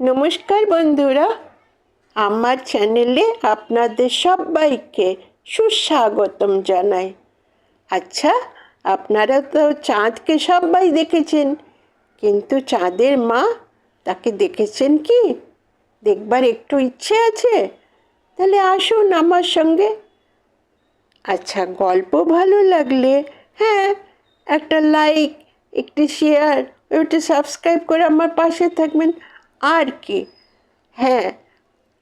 নমস্কার বন্ধুরা, আমার চ্যানেলে আপনাদের সবাইকে সুস্বাগতম জানাই। আচ্ছা আপনারা তো চাঁদকে সবাই দেখেছেন, কিন্তু চাঁদের মা তাকে দেখেছেন কি? দেখবার একটু ইচ্ছে আছে? তাহলে আসুন আমার সঙ্গে। আচ্ছা গল্প ভালো লাগলে হ্যাঁ একটা লাইক, একটি শেয়ার, ওটা সাবস্ক্রাইব করে আমার পাশে থাকবেন। আর কি? হ্যাঁ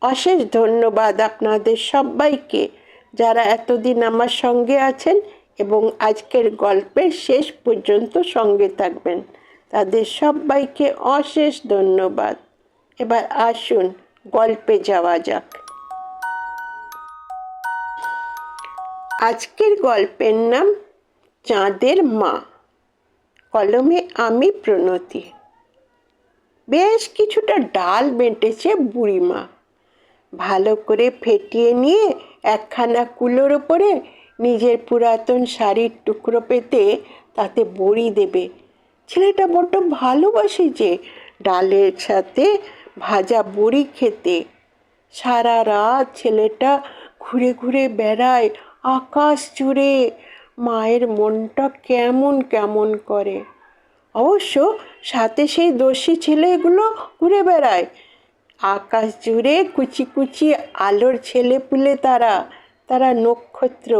অশেষ ধন্যবাদ আপনাদের সবাইকে যারা এতদিন আমার সঙ্গে আছেন এবং আজকের গল্পের শেষ পর্যন্ত সঙ্গে থাকবেন। তাদের সবাইকে অশেষ ধন্যবাদ। এবার আসুন, গল্পে যাওয়া যাক। আজকের গল্পের নাম, চাঁদের মা। কলমে আমি প্রণতি। বেশ কিছুটা ডাল বেঁটেছে বুড়িমা। ভালো করে ফেটিয়ে নিয়ে একখানা কুলোর ওপরে নিজের পুরাতন শাড়ির টুকরো পেতে তাতে বড়ি দেবে। ছেলেটা বড্ড ভালোবাসে যে ডালের সাথে ভাজা বড়ি খেতে। সারা রাত ছেলেটা ঘুরে ঘুরে বেড়ায় আকাশ জুড়ে। মায়ের মনটা কেমন কেমন করে। অবশ্য সাথে সেই দোষী ছেলেগুলো ঘুরে বেড়ায়। আকাশ জুড়ে কুচি কুচি আলোর ছেলে পুলে তারা তারা নক্ষত্র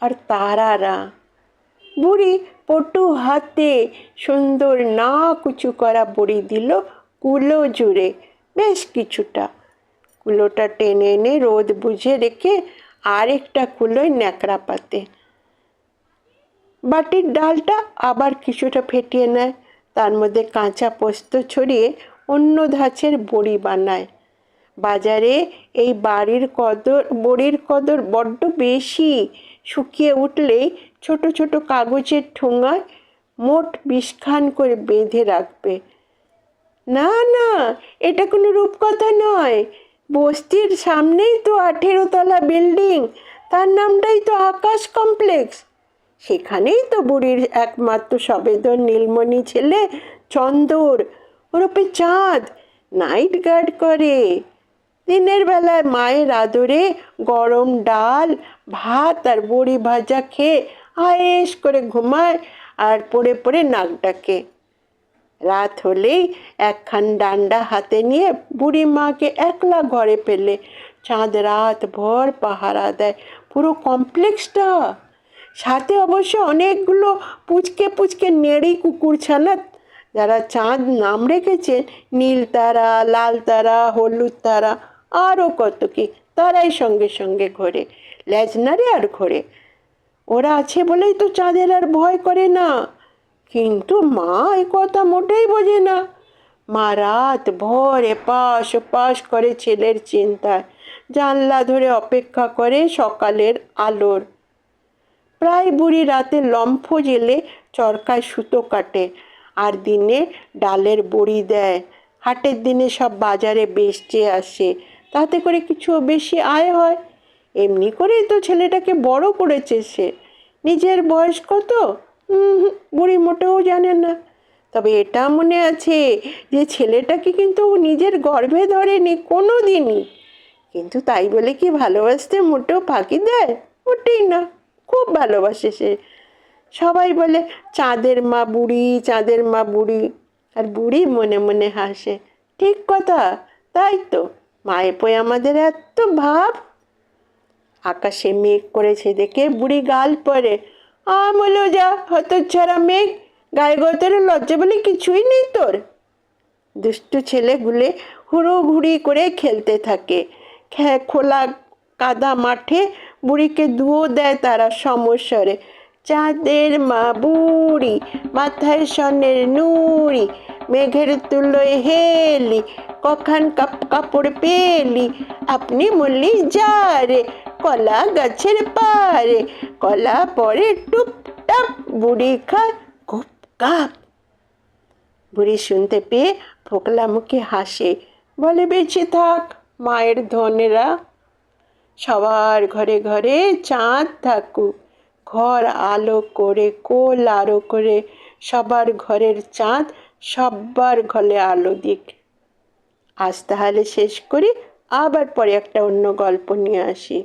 আর তারারা। বুড়ি পটু হাতে সুন্দর না কুচু করা বড়ি দিল কুলো জুড়ে, বেশ কিছুটা। কুলোটা টেনে এনে রোদ বুঝে রেখে আরেকটা কুলোয় ন্যাকড়া পাতে। বাটির ডালটা আবার কিছুটা ফেটিয়ে নেয়। তার মধ্যে কাঁচা পোস্ত ছড়িয়ে অন্য ধাঁচের বড়ি বানায়। বাজারে এই বাড়ির কদর, বড়ির কদর বড্ড বেশি। শুকিয়ে উঠলেই ছোট ছোট কাগজের ঠোঙায় মোট বিষখান করে বেঁধে রাখবে। না না, এটা কোনো রূপকথা নয়। বস্তির সামনেই তো আঠেরো তলা বিল্ডিং। তার নামটাই তো আকাশ কমপ্লেক্স। সেখানেই তো বুড়ির একমাত্র সবেদন, নীলমণি ছেলে, চন্দর। ওরপে চাঁদ নাইট গার্ড করে। দিনের বেলায় মায়ের আদরে গরম ডাল, ভাত আর বড়ি ভাজা খেয়ে আয়েস করে ঘুমায় আর পড়ে পড়ে নাক ডাকে। রাত হলেই একখান ডান্ডা হাতে নিয়ে বুড়ি মাকে একলা ঘরে পেলে চাঁদ রাত ভর পাহারা দেয়। পুরো কমপ্লেক্সটা সাথে অবশ্য অনেকগুলো পুচকে পুচকে নেড়ি কুকুর ছানা যারা চাঁদ নাম রেখেছেন, নীল তারা, লাল তারা, হলুদ তারা, আরও কত কি, তারাই সঙ্গে সঙ্গে ঘোরে লেজ নাড়ে আর ঘোরে। ওরা আছে বলেই তো চাঁদের আর ভয় করে না, কিন্তু মা এ কথা মোটেই বোঝে না। মা রাত ভর এপাশ ওপাশ করে ছেলের চিন্তায়, জানলা ধরে অপেক্ষা করে সকালের আলোর। প্রায় বুড়ি রাতে লম্ফ জেলে চরকায় সুতো কাটে, আর দিনে ডালের বড়ি দেয়। হাটের দিনে সব বাজারে বেচতে আসে, তাতে করে কিছু বেশি আয় হয়। এমনি করেই তো ছেলেটাকে বড় করেছে সে। নিজের বয়স কত? বুড়ি মোটেও জানে না। তবে এটা মনে আছে যে ছেলেটাকে কিন্তু নিজের গর্ভে ধরেনি কোনো দিনই কিন্তু তাই বলে কি ভালোবাসতে মোটেও ফাঁকি দেয়? মোটেই না। খুব ভালোবাসে সে। সবাই বলে, চাঁদের মা বুড়ি, চাঁদের মা বুড়ি। আর বুড়ি মনে মনে হাসে, ঠিক কথা, তাই তো। মায়ে পয়ে আমাদের এত ভাব? আকাশে মেঘ করেছে দেখে বুড়ি গাল পরে আমলো যা, হতচ্ছাড়া মেঘ। গায়ে গতরে লজ্জা বলে কিছুই নেই তোর। দুষ্টু ছেলেগুলে হুড়োঘুড়ি করে খেলতে থাকে। খোলা কাদা মাঠে বুড়িকে দুও দেয় তারা সমস্বরে। চাঁদের মা বুড়ি, মাথায় সনের নুড়ি, মেঘের তুলোয় হেলি, কখন কাপ কাপড় পেলি, আপনি মল্লি যারে, কলা গাছের পারে, কলা পরে টুপ টাপ, বুড়ি খায় গুপ কাপ। বুড়ি শুনতে পেয়ে ফোকলা মুখে হাসে, বলে, বেঁচে থাক মায়ের ধনেরা। সবার ঘরে ঘরে চাঁদ থাকুক। ঘর আলো করে, কোল আলো করে, সবার ঘরের চাঁদ সবার ঘরে আলো দিক। আজ তাহলে শেষ করি, আবার পরে একটা অন্য গল্প নিয়ে আসি।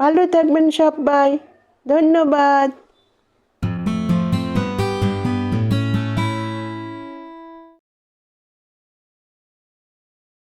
ভালো থাকবেন সবাই। ধন্যবাদ।